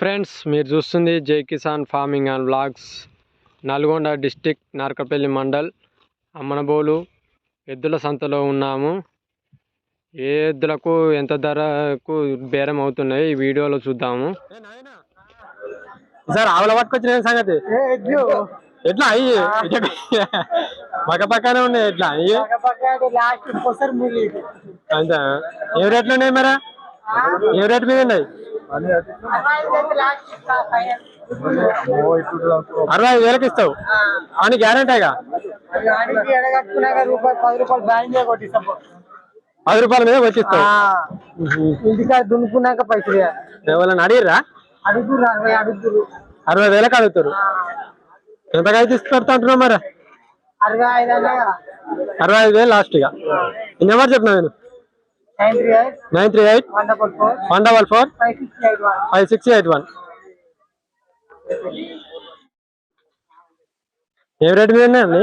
Friends మీరు చూస్తుంది Jai Kisan farming and blogs Nalgonda district Narkapalli mandal Ammanabolu ఎద్దుల సంతలో ఉన్నాము. ఏ ఎద్దులకు ఎంత ధరకు బేరం అవుతున్నాయి ఈ వీడియోలో చూద్దాము. సార్ ఆవుల పట్టుకొచ్చిన సంగతి? ఎట్లా అయ్యి? పక్క పక్కనే ఉన్నాయి ఎట్లా? అయ్యి? అంతే. ఏ రేట్లు ఉన్నాయి మరి? ఏ రేట్ మీద ఉన్నాయి అరవై ఐదు వేలకి ఇస్తావు. అని గ్యారంటీగా? పది రూపాయల మీద వచ్చిస్తావు ఇంటికాడ దున్నుకున్నాక పైసలు ఎవరైనా అడుగురు అరవై వేలకు అడుగుతారు ఎంతగా అయితే ఇస్తారు అంటున్నావు మరి? అరవై ఐదు అరవై ఐదు వేలు లాస్ట్ ఇక ఈ నెంబర్ చెప్పినా నేను. Nine three eight nine three eight one double four five six eight one ఏ రేట్ మీద ఉన్నాయండి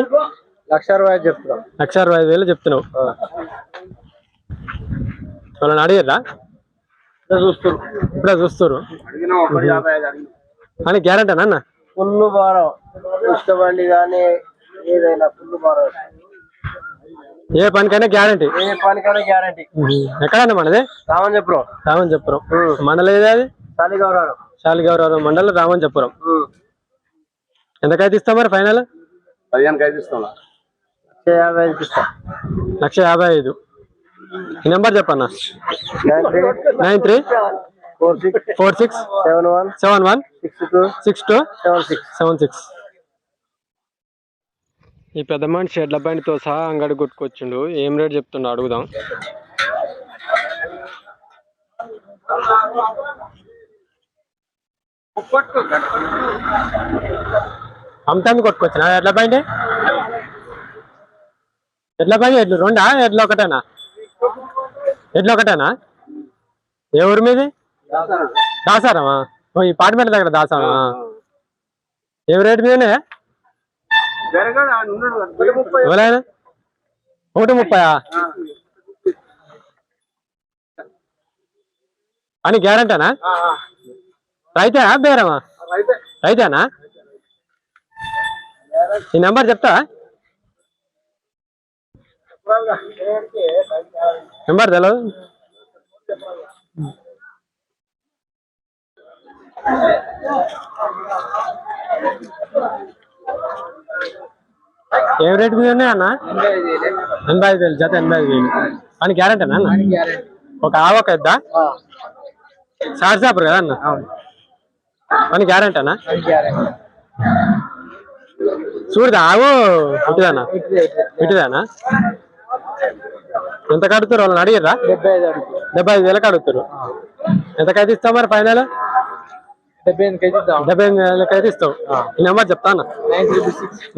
లక్ష అరవై ఐదు చెప్తున్నాం. లక్ష అరవై ఐదు వేలు చెప్తున్నావు. వాళ్ళని అడిగారా? చూస్తారు ఇప్పుడే చూస్తారు అని గ్యారంటీ అన్న? ఫుల్ భారం. ఇష్టబండి కానీ ఏదైనా ఫుల్ భారం ఏ పనికైనా గ్యారంటీ. ఏ పనికైనా గ్యారంటీ. ఎక్కడన్నా మనది? రామని చెప్పరు రామన్ చెప్పురం మండలం ఏది అది? చలి గౌరవం శాలిగౌరవరం మండలం రామన్ చెప్పురం ఎంతకైతే ఇస్తాం మరి ఫైనల్? పదిహేను ఇస్తాం. లక్ష యాభై ఐదు. ఈ నెంబర్ చెప్పన్నా? Nine three. Nine three. Four six. Four six. Seven one. Seven one. Six two. Six two. Seven six. Seven six. ఈ పెద్ద మనిషి ఎడ్ల బండితో సహా అంగడి కొట్టుకొచ్చిండు. ఏం రేట్ చెప్తుండో అడుగుదాం. అమ్ముతాన్ని కొట్టుకొచ్చిన. ఎడ్ల బండి? ఎడ్ల బండి ఎడ్లు రెండా? ఎడ్లు ఒకటేనా? ఎడ్లు ఒకటేనా? ఏ ఊరు మీది? దాసారమా? ఓ ఈ పాటిపేట దగ్గర దాసారమా? ఏ రేటు మీదనే ఎవరైనా ఒకటి ముప్పయా అని గ్యారంటీనా? రైతేనా బేరమా? రైతేనా? ఈ నెంబర్ చెప్తా నెంబర్ తెలియదు ఏం రేట్ మీద ఉన్నాయి అన్న? ఎనభై ఐదు వేలు జత ఎనభై ఐదు వేలు. అని గ్యారంటీనా అన్న? ఒక ఆవు ఒక ఎద్దా సార్ సాపర్ కదా అన్న? అని గ్యారంటీనా చూడదా ఆవు ఇటుదానా ఇటుదానా ఎంత కడుతారు వాళ్ళని అడిగిర్రా? డెబ్బై ఐదు అడుగు డెబ్బై ఐదు వేలకు అడుగుతారు. ఎంతకైతే ఇస్తావు మరి ఫైనల్? డెబ్బై ఎనిమిది అయితే ఇస్తావు. ఈ నెంబర్ చెప్తా అన్న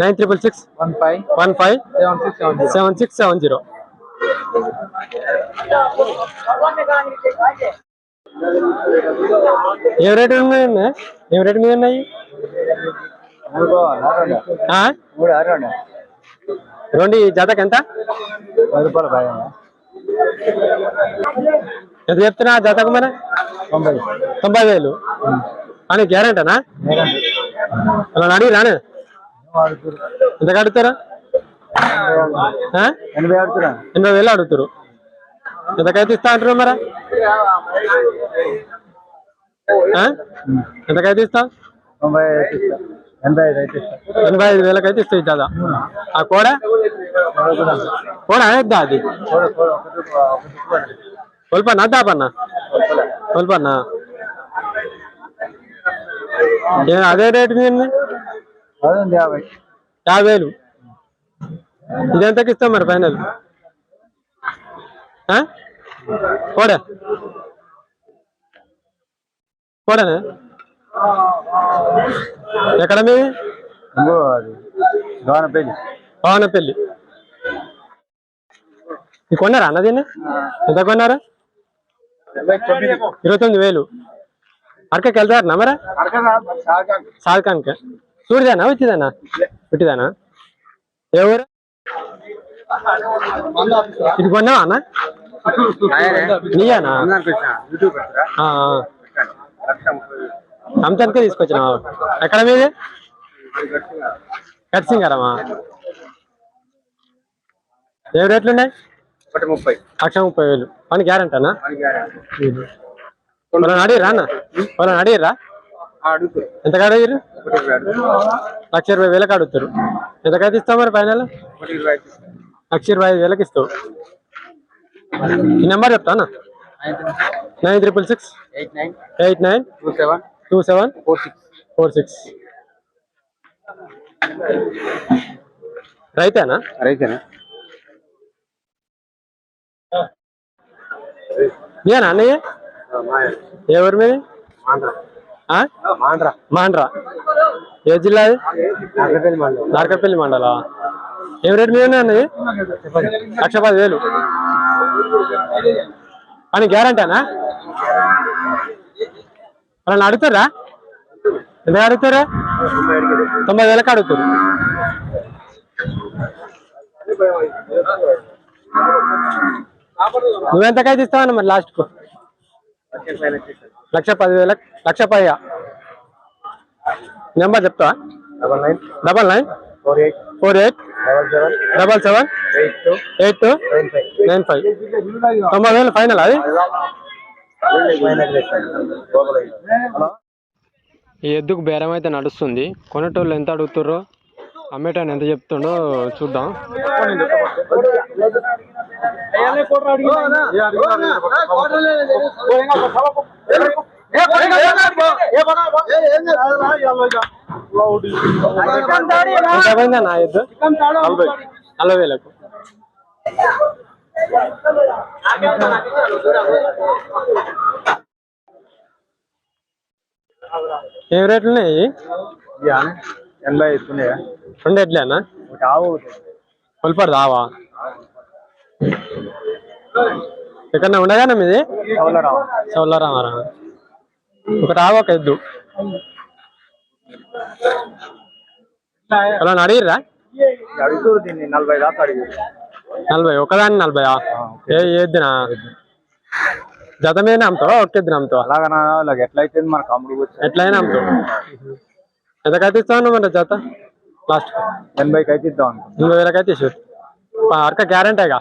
nine triple six. One five. One five. Seven six seven zero. ఏ రేటు ఉన్నాయి అన్న? ఏ రేటు మీద ఉన్నాయి రెండు జతకి ఎంత? పది రూపాయలు బాగా ఎంత చెప్తున్నా జతకు మరి? తొంభై. తొంభై వేలు. అని గ్యారంటీనా అలా అడిగి రానే. ఎంత కడుతారా? ఎనభై వేలు అడుగుతారు. ఎంతకైతే ఇస్తా అంటారు మరి? ఎంతకైతే ఇస్తా? ఎనభై ఐదు వేలకైతే ఇస్తాయి దాదా ఆ కోడ? కోడ ఇద్దా అది? కొల్పన్నా దాపన్నా? కొల్పన్నా అదే రేటు యాభై యాభై. వేలు ఇది ఎంతకి ఇస్తాం మరి ఫైనల్? కోడ కోడనే ఎక్కడ మీది? పవనపల్లి ఇది కొన్నారా అన్న దీన్ని? ఎంత కొన్నారా? ఇరవై తొమ్మిది వేలు. వెళ్తారా మరి? సాల్కాన్కి చూడదానా వచ్చిదానా పెట్టిదానా ఏ ఊరు? ఇది కొన్నావా అన్న? నీయానా. అంతనికే తీసుకొచ్చినా ఎక్కడ మీది? కట్సింగారమ్మా ఏ రేట్లు ఉన్నాయి ఒకటి ముప్పై. లక్ష ముప్పై వేలు. పని గ్యారంటీనా? వాళ్ళని అడిగిరా అన్న? వాళ్ళని అడిగిరా ఎంత అడిగిరు లక్ష ఇరవై వేలకు అడుగుతారు ఎంతకైతే ఇస్తావు మరి ఫైనల్. లక్ష ఇరవై ఐదు వేలకు ఇస్తావు. ఈ నెంబర్ చెప్తా అన్న. Nine triple six. Eight nine. Two seven. Four six. రైతేనా? రైతేనా? మీనా అన్నయ్య? ఊరు మీది? మాండ్రా ఏ జిల్లా నార్కపల్లి మండలా. ఏం రేట్ మీద అన్నది లక్ష పది వేలు. అని గ్యారంటీనా వాళ్ళని అడుగుతారా? ఎంత అడుగుతారా? తొంభై వేలకు అడుగుతారు. నువ్వెంతకైతే ఇస్తావన్న మరి లాస్ట్కు? లక్ష పది వేలకు లక్ష పదిగా నెంబర్ చెప్తావా double nine. Double nine. Four eight. Four eight. Double seven. Eight two. Nine five. తొంభై వేలు ఫైనల్ అది? హలో ఈ ఎద్దుకు బేరం అయితే నడుస్తుంది. కొనేటోళ్ళు ఎంత అడుగుతారో అమ్మేటాన్ని ఎంత చెప్తుండో చూద్దాం. ఎంత పోయిందా నా ఎద్దు నలభై నలభై వేలకు ఏం రేట్లు ఉన్నాయి ఎనభై ఇస్తున్నాయా రెండు ఎడ్లేనా ఒకటి ఆవు కొలిపడు దావా ఎక్కడ ఉండగానే మీది? చౌల్లరామారా ఒకటి ఆవు ఒక ఎద్దు. అలా అడుగుతారు దీన్ని నలభై దాకా అడిగారు నలభై ఒకదాన్ని నలభై ఏ ఎద్దునా? జత మీద అమ్ముతావా ఎద్దున అమ్ముతావా? అలాగనా ఎట్లయితే మనకు అమ్ముడు ఎట్లయినా అమ్ముతావు. ఎంతకైతే ఇస్తావు మరి జత? లాస్ట్ ఎనభైకి అయితే ఇద్దాం ఎనభై వేలకైతే ఇచ్చు అరక గ్యారంటీగా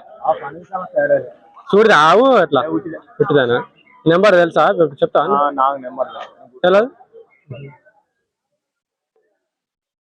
చూడదా ఆవు ఎట్లా పుట్టిదానా నెంబర్ తెలుసా? చెప్తా తెలియదు